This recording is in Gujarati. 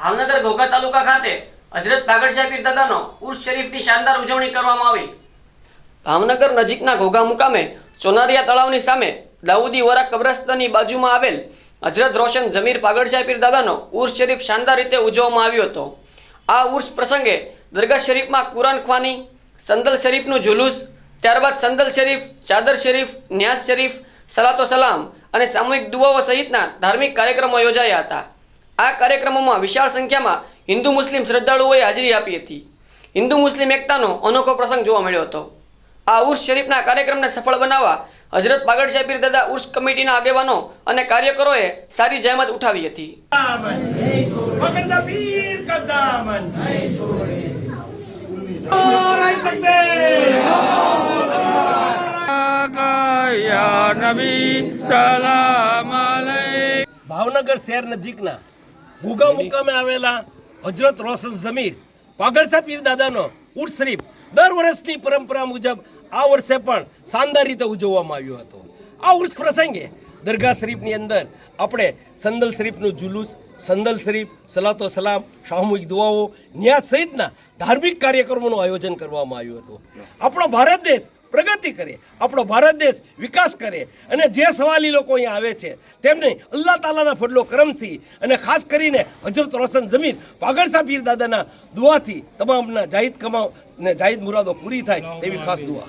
ભાવનગર ઘોઘા તાલુકા ખાતે હજરત પાગડશાહ પીર દાદાનો ઉર્સ શરીફની શાનદાર ઉજવણી કરવામાં આવી. ભાવનગર નજીકના ઘોઘા મુકામે સોનારિયા તળાવની સામે દાઉદી વરા કબ્રસ્તાનની બાજુમાં આવેલ હજરત રોશન જમીર પાગડશાહ પીર દાદાનો ઉર્સ શરીફ શાનદાર રીતે ઉજવવામાં આવ્યો હતો. આ ઉર્સ પ્રસંગે દરગાહ શરીફમાં કુરાન ખ્વાની, સંદલ શરીફનું જુલુસ, ત્યારબાદ સંદલ શરીફ, ચાદર શરીફ ન્યાઝ શરીફ, સલાતો સલામ અને સામૂહિક દુઆઓ સહિતના ધાર્મિક કાર્યક્રમો યોજાયા હતા. આ કાર્યક્રમોમાં વિશાળ સંખ્યામાં હિન્દુ મુસ્લિમ શ્રદ્ધાળુઓએ હાજરી આપી હતી. હિન્દુ મુસ્લિમ એકતાનો અનોખો પ્રસંગ જોવા મળ્યો હતો. આ ઉર્સ શરીફના કાર્યક્રમને સફળ બનાવવા હજરત પાગડશાહ પીર દાદા ઉર્સ કમિટીના આગેવાનો અને કાર્યકરોએ સારી જહેમત ઉઠાવી હતી. ભાવનગર શહેર નજીકના ભૂગા મુકામે આવેલા હજરત રોશન જમીર પાગળસા પીર દાદાનો ઉર્સ શરીફ દર વર્ષની પરંપરા મુજબ આ વર્ષે પણ શાનદાર રીતે ઉજવવામાં આવ્યો હતો. આ ઉર્સ પ્રસંગે દરગાહ શરીફની અંદર આપણે સંદલ શરીફનું જુલુસ, સંદલ શરીફ, સલાતો સલામ, સામૂહિક દુઆઓ, ન્યાસ સહિતના ધાર્મિક કાર્યક્રમોનું આયોજન કરવામાં આવ્યું હતું. આપણો ભારત દેશ પ્રગતિ કરે, આપણો ભારત દેશ વિકાસ કરે અને જે સવાલી લોકો અહીંયા આવે છે, તેમને અલ્લાહ તાલાના ફડલો કરમથી અને ખાસ કરીને હજરત રોશન જમીન પાગળસા પીર દાદાના દુઆથી તમામના જાહિદ કમાવ ને જાહિદ મુરાદો પૂરી થાય તેવી ખાસ દુઆ.